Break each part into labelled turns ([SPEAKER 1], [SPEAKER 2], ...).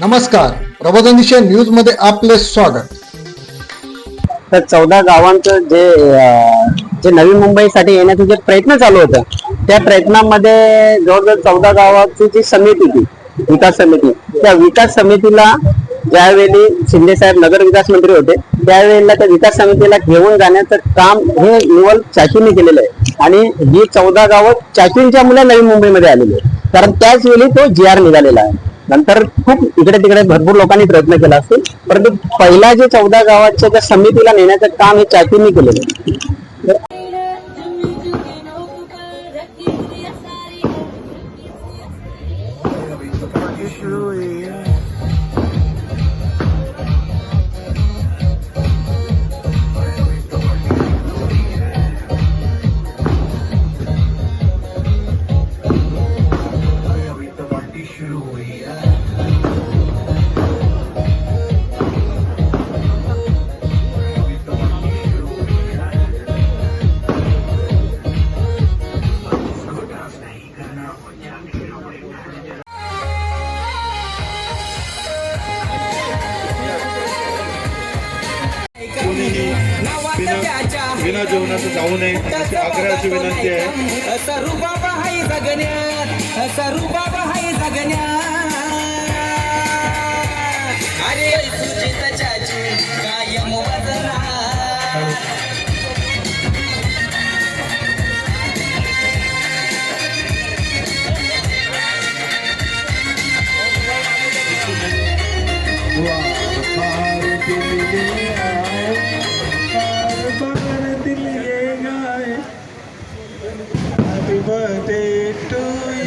[SPEAKER 1] नमस्कार. प्रबोधन दिशा न्यूजमध्ये आपले स्वागत.
[SPEAKER 2] तर चौदा गावांचं जे अं, जे नवी मुंबईसाठी येण्याचे जे प्रयत्न चालू होतं त्या प्रयत्नामध्ये जवळजवळ चौदा गावाची जी समिती होती विकास समिती त्या विकास समितीला ज्यावेळी शिंदे साहेब नगर विकास मंत्री होते त्यावेळेला त्या विकास समितीला घेऊन जाण्याचं काम हे निवल चाचीने केलेलं आहे. आणि ही चौदा गावं चाचींच्या मुलं नवी मुंबईमध्ये आलेली आहे कारण त्याच वेळी तो जी आर निघालेला आहे. नंतर खूप इकडे तिकडे भरपूर लोकांनी प्रयत्न केला असतो. परंतु पहिला जे चौदा गावाच्या त्या समितीला नेण्याचं काम हे चाचींनी केलेलं
[SPEAKER 3] बिना जेवणाचं जाऊ नये अशी आग्रहाची विनंती आहे.
[SPEAKER 4] सरू बाबा हाय जगण्यात सरू बाबा हाय जगण्यात अरे सुजित चाची कायम वजना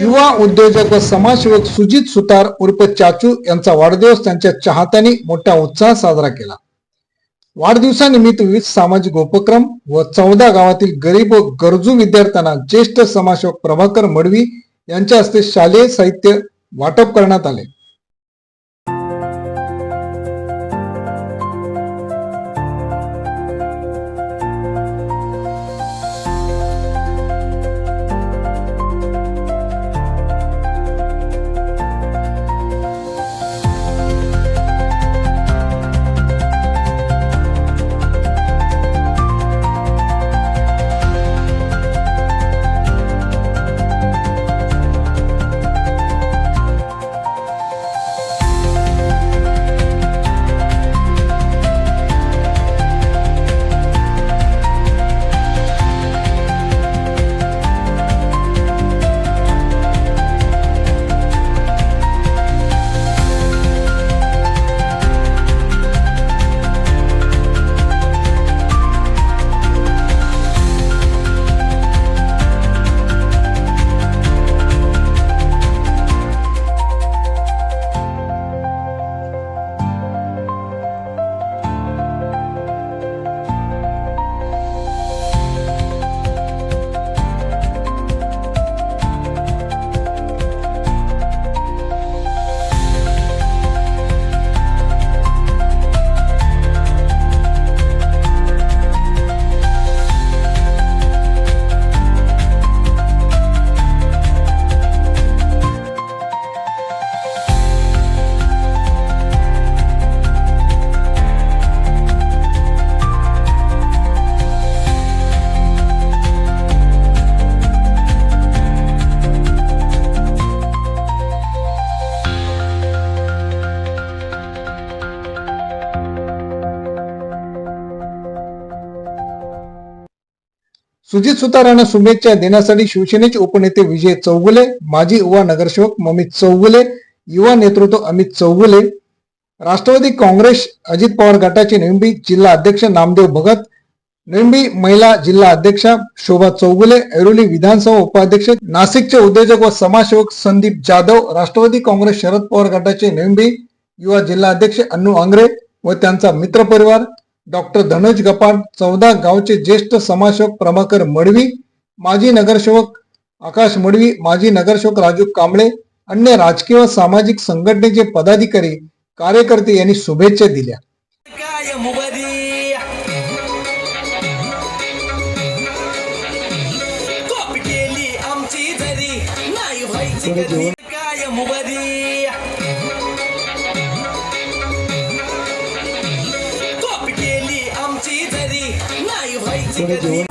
[SPEAKER 1] युवा उद्योजक व समाजसेवक सुजित सुतार उर्फ चाचू यांचा वाढदिवस त्यांच्या चाहत्यांनी मोठ्या उत्साहात साजरा केला. वाढदिवसानिमित्त विविध सामाजिक उपक्रम व चौदा गावातील गरीब व गरजू विद्यार्थ्यांना ज्येष्ठ समाजसेवक प्रभाकर मडवी यांच्या हस्ते शालेय साहित्य वाटप करण्यात आले. सुजित सुतार यांना शुभेच्छा देण्यासाठी शिवसेनेचे उपनेते विजय चौगुले माजी युवा नगरसेवक ममित चौगुले युवा नेतृत्व अमित चौगुले राष्ट्रवादी काँग्रेस अजित पवार गटाचे निंबी जिल्हा अध्यक्ष नामदेव भगत निंबी महिला जिल्हा अध्यक्षा शोभा चौगुले ऐरोली विधानसभा उपाध्यक्ष नाशिकचे उद्योजक व समाजसेवक संदीप जाधव राष्ट्रवादी काँग्रेस शरद पवार गटाचे निंबी युवा जिल्हा अध्यक्ष अन्नू आंग्रे व त्यांचा मित्रपरिवार डॉक्टर धनज गपाट चौदा गावचे ज्येष्ठ समाजसेवक प्रभाकर मडवी माजी नगरसेवक आकाश मडवी माजी नगरसेवक राजू कांबळे अन्य राजकीय व सामाजिक संघटनेचे पदाधिकारी कार्यकर्ते यांनी शुभेच्छा दिल्या.
[SPEAKER 4] कायम
[SPEAKER 5] Vassoura de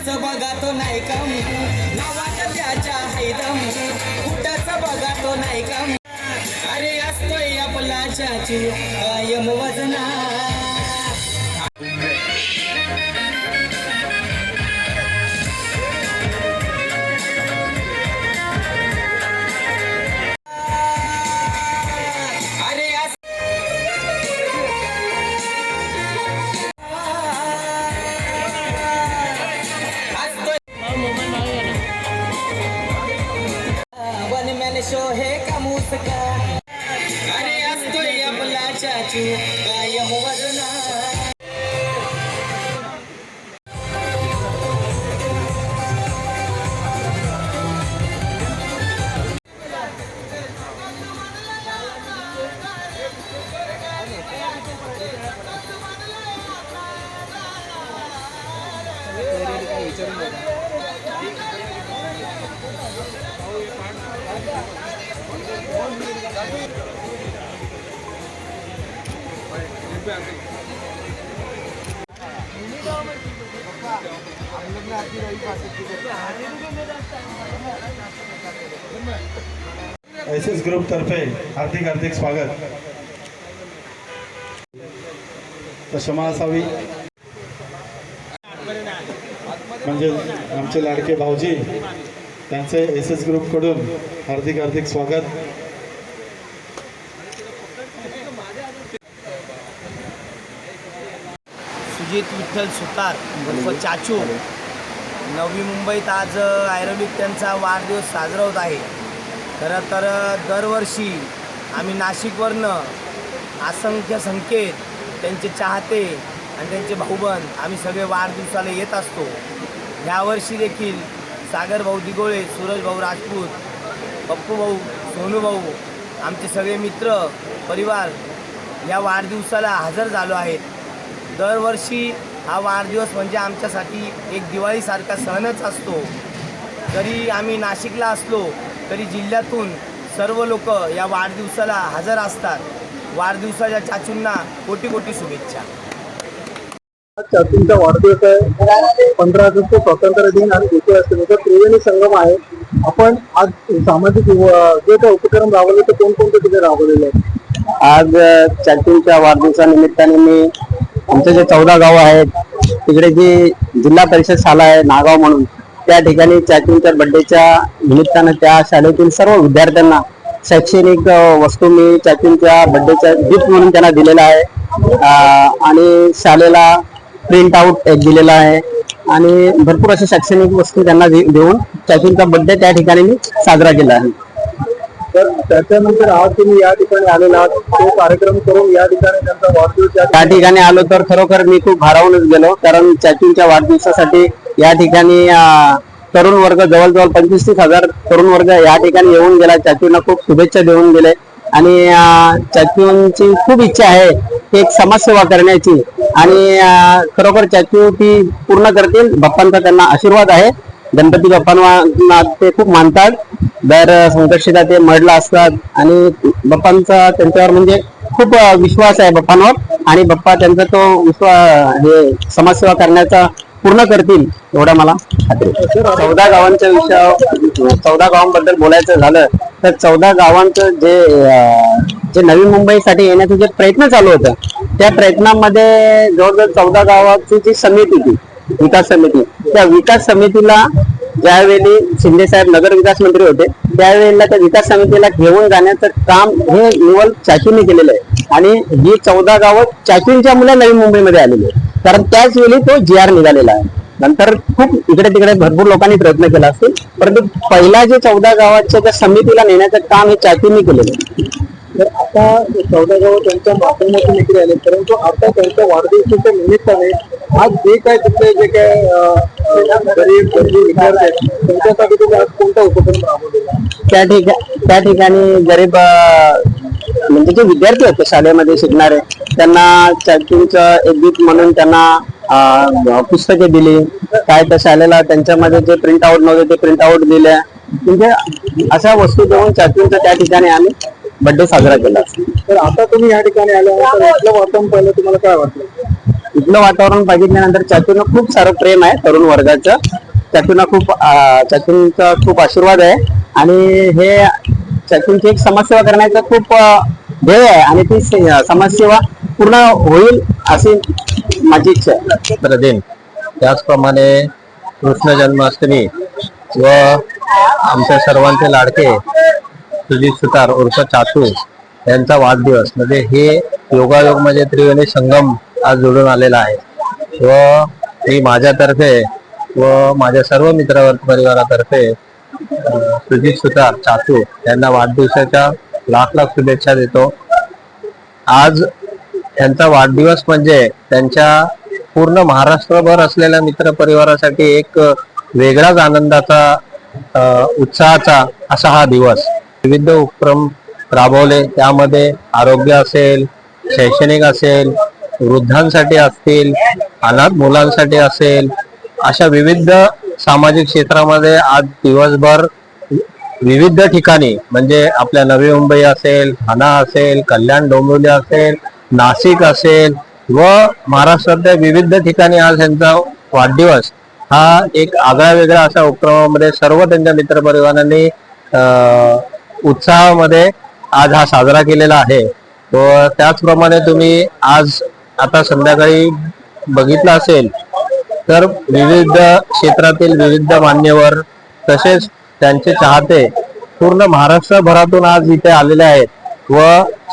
[SPEAKER 5] कुठंच बघा तो नाही कम नावात त्याच्या हैदम. कुठंच बघा तो नाही कम अरे असतोय आपला चाची.
[SPEAKER 3] एस एस ग्रुप तर्फे हार्दिक हार्दिक स्वागत. क्षमा असावी म्हणजे आमचे लाडके भाऊजी त्यांचे एस एस ग्रुपकडून हार्दिक हार्दिक स्वागत.
[SPEAKER 6] सुजित विठ्ठल सुतार उर्फ चाचू. नवी मुंबईत आज आयुर्वेदिक त्यांचा वाढदिवस साजरा होत आहे. खरं तर दरवर्षी आम्ही नाशिकवरनं असंख्य संख्येत त्यांचे चाहते आणि त्यांचे भाऊबंद आम्ही सगळे वाढदिवसाला येत असतो. यावर्षी देखील सागर भाऊ दिगोळे सूरज भाऊ राजपूत पप्पू भाऊ सोनू भाऊ आमचे सगळे मित्र परिवार या वाढदिवसाला हजर झालो आहेत. दरवर्षी हा वाढदिवस म्हणजे आमच्यासाठी एक दिवाळीसारखा सणच असतो. जरी आम्ही नाशिकला असलो तरी जिल्ह्यातून सर्व लोक या वाढदिवसाला हजर असतात. वाढदिवसाच्या चाचूंना कोटी कोटी शुभेच्छा.
[SPEAKER 7] तुमचा वाढदिवस आहे. पंधरा ऑगस्ट स्वातंत्र्य दिन आणि द्वितीय अष्टमीचा त्रिवेणी संगम आहे. आपण आज सामाजिक जे काही उपक्रम राबवले ते कोणकोणते तिथे राबवलेले आहेत?
[SPEAKER 2] आज चाचूंच्या वाढदिवसानिमित्ताने मी आमचे जे चौदा गाव आहेत तिकडे जी जिल्हा परिषद शाळा आहे नागाव म्हणून त्या ठिकाणी चाचूंच्या बड्डेच्या निमित्तानं त्या शाळेतील सर्व विद्यार्थ्यांना शैक्षणिक वस्तू मी चाचूंच्या बड्डेच्या गिफ्ट म्हणून त्यांना दिलेला आहे. आणि शाळेला प्रिंट आउट एक दिलेला आहे. आणि भरपूर अशा शैक्षणिक वस्तू त्यांना दे- देऊन चाचूंचा बड्डे त्या ठिकाणी मी साजरा केला आहे.
[SPEAKER 7] तर त्याच्यानंतर आज तुम्ही या ठिकाणी आलेला आहात. तो कार्यक्रम करून या ठिकाणी त्यांचा वाढदिवस या
[SPEAKER 2] त्या ठिकाणी आलो तर खरोखर मी खूप भारावूनच गेलो कारण चाचूंच्या वाढदिवसासाठी या ठिकाणी अं, तरुण वर्ग जवळजवळ पंचवीस तीस हजार तरुण वर्ग या ठिकाणी येऊन गेला. चाचूंना खूप शुभेच्छा देऊन गेले. आणि अं, चाचूंची खूप इच्छा आहे की एक समाजसेवा करण्याची. आणि अं, खरोखर चाचू ती पूर्ण करतील. बाप्पांचा त्यांना आशीर्वाद आहे. गणपती बाप्पांना ते खूप मानतात. दर संकष्टीला ते मडला असतात. आणि बाप्पांचा त्यांच्यावर म्हणजे खूप विश्वास आहे बाप्पांवर. आणि बाप्पा त्यांचा तो विश्वास हे समाजसेवा करण्याचा पूर्ण करतील एवढा मला खात्री चौदा गावांच्या विषयावर चौदा गावांबद्दल बोलायचं झालं तर चौदा गावांचं जे जे नवी मुंबईसाठी येण्याचे जे प्रयत्न चालू होतं त्या प्रयत्नामध्ये जवळजवळ चौदा गावाची जी समिती होती विकास समिती त्या विकास समितीला ज्यावेळी शिंदे साहेब नगर विकास मंत्री होते त्यावेळेला त्या विकास समितीला घेऊन जाण्याचं काम हे निवल चाचूने केलेलं आहे. आणि ही चौदा गावं चाचूंच्या मुलं नवी मुंबईमध्ये आलेली आहे कारण त्याच वेळी तो जी आर निघालेला आहे. नंतर खूप इकडे तिकडे भरपूर लोकांनी प्रयत्न केला असतो परंतु पहिला जे चौदा गावाच्या त्या समितीला नेण्याचं काम हे चाचींनी केलेलं आहे.
[SPEAKER 7] तर आता चौदा गाव त्यांच्या माध्यमातून इकडे आले परंतु आता त्यांच्या वाढदिवसाच्या निमित्ताने आज जे काय तिथले जे काय गरीब गरजू विद्यार्थी आहेत त्यांच्यासाठी तुम्ही आज कोणता उपक्रम राबवलेला
[SPEAKER 2] त्या ठिकाणी त्या ठिकाणी गरीब म्हणजे जे विद्यार्थी होते शाळेमध्ये शिकणारे त्यांना चाचींचं एक गीत म्हणून त्यांना पुस्तके दिली. काय त्या शाळेला त्यांच्यामध्ये जे प्रिंट आउट नव्हते ते प्रिंट आउट दिले. म्हणजे अशा वस्तू देऊन चाचींचा त्या ठिकाणी आम्ही बर्थडे साजरा केला.
[SPEAKER 7] तर आता तुम्ही या ठिकाणी आल्यानंतर इथलं वातावरण पाहिलं तुम्हाला काय वाटलं?
[SPEAKER 2] इथलं वातावरण बघितल्यानंतर चाचूनं खूप सारं प्रेम आहे तरुण वर्गाचं. चाचूना खूप चाचूंचा खूप आशीर्वाद आहे. आणि हे चाचूंची एक समाजसेवा करण्याचं खूप ध्येय आहे. आणि ती से- समाजसेवा पूर्ण होईल अशी माझी इच्छा आहे.
[SPEAKER 8] तर दिन. त्याचप्रमाणे कृष्ण जन्माष्टमी व आमच्या सर्वांचे लाडके सुजित सुतार उर्फ चातू यांचा वाढदिवस. म्हणजे हे योगायोग म्हणजे त्रिवेणी संगम आज जोडून आलेला आहे. व मी माझ्यातर्फे व माझ्या सर्व मित्र परिवारातर्फे सुजित सुतार चातू यांना वाढदिवसाच्या लाख लाख शुभेच्छा देतो. आज त्यांचा वाढदिवस म्हणजे त्यांच्या पूर्ण महाराष्ट्रभर असलेल्या मित्र परिवारासाठी एक वेगळाच आनंदाचा उत्साहाचा असा हा दिवस. विविध उपक्रम राबवले. त्यामध्ये आरोग्य असेल शैक्षणिक असेल वृद्धांसाठी असतील अनाथ मुलांसाठी असेल अशा विविध सामाजिक क्षेत्रामध्ये आज दिवसभर विविध ठिकाणी म्हणजे आपल्या नवी मुंबई असेल ठाणा असेल कल्याण डोंबिवली असेल नाशिक असेल व महाराष्ट्रातल्या विविध ठिकाणी आज त्यांचा वाढदिवस हा एक आगळा वेगळा अशा उपक्रमामध्ये सर्व त्यांच्या मित्रपरिवारांनी अं, उत्साहामध्ये आज हा साजरा केलेला आहे. व त्याचप्रमाणे तुम्ही आज आता संध्याकाळी बघितलं असेल तर विविध क्षेत्रातील विविध मान्यवर तसेच त्यांचे चाहते पूर्ण महाराष्ट्रभरातून आज इथे आलेले आहेत. व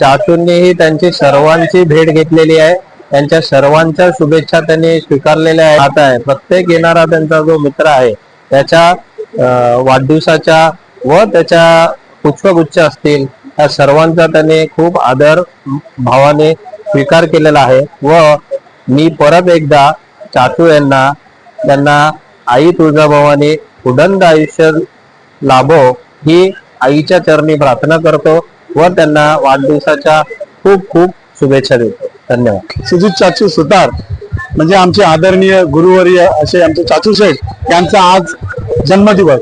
[SPEAKER 8] चाचूंनीही त्यांची सर्वांची भेट घेतलेली आहे. त्यांच्या सर्वांच्या शुभेच्छा त्यांनी स्वीकारलेल्या आहेत. आता आहे प्रत्येक येणारा त्यांचा जो मित्र आहे त्याच्या वाढदिवसाच्या व त्याच्या पुष्पगुच्छ असतील त्या सर्वांचा त्याने खूप आदर भावाने स्वीकार केलेला आहे व मी परत एकदा चाचू यांना त्यांना आई तुळजाभवानी उदंड आयुष्य लाभो ही आईच्या चरणी प्रार्थना करतो व त्यांना वाढदिवसाच्या खूप खूप शुभेच्छा देतो. धन्यवाद.
[SPEAKER 7] सुजित चाचू सुतार म्हणजे आमचे आदरणीय गुरुवर्य असे आमचे चाचू शेठ यांचा आज जन्मदिवस.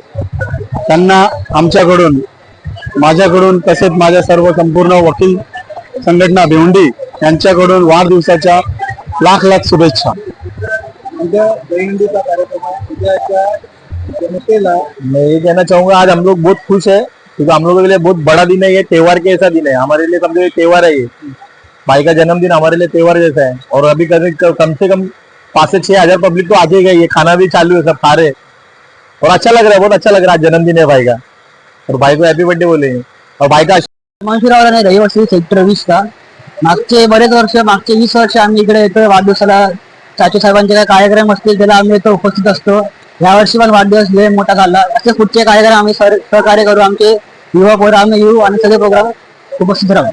[SPEAKER 7] त्यांना आमच्याकडून माझ्याकडून तसेच माझ्या सर्व संपूर्ण वकील संघटना भिवंडी यांच्याकडून वाढदिवसाच्या लाख लाख शुभेच्छा. उद्या दहीहंडीचा कार्यक्रम आहे. उद्याच्या जनतेला
[SPEAKER 8] मैं ये कहना चाहूँगा आज हम लोग बहुत खुश है क्योंकि हम लोगों के लिए बहुत बड़ा दिन है ये त्योहार के ऐसा दिन है। हमारे लिए समझो ये त्योहार है ये। भाई का जन्मदिन हमारे लिए त्योहार जैसा है। और अभी कभी कम से कम पाँच से छह हज़ार पब्लिक तो आ ही गई है। खाना भी चालू है सब खा रहे और अच्छा लग रहा है बहुत अच्छा लग रहा है आज जन्मदिन है भाई का। और भाई को हैप्पी बर्थडे बोले और भाई का?
[SPEAKER 2] मानशिरावला नाही रहिवासी सेक्टर वीस का? मागचे बरेच वर्ष मागचे वीस वर्ष आम्ही इकडे येतो. वाढदिवसाला चाचू साहेबांचे काय कार्यक्रम असतील त्याला आम्ही इथं उपस्थित असतो. यावर्षी पण वाढदिवस लय मोठा झाला. असे पुढचे कार्यक्रम आम्ही सर- सहकार्य करू. आमचे युवा पोरं आम्ही येऊ आणि सगळे प्रोग्राम उपस्थित राहू.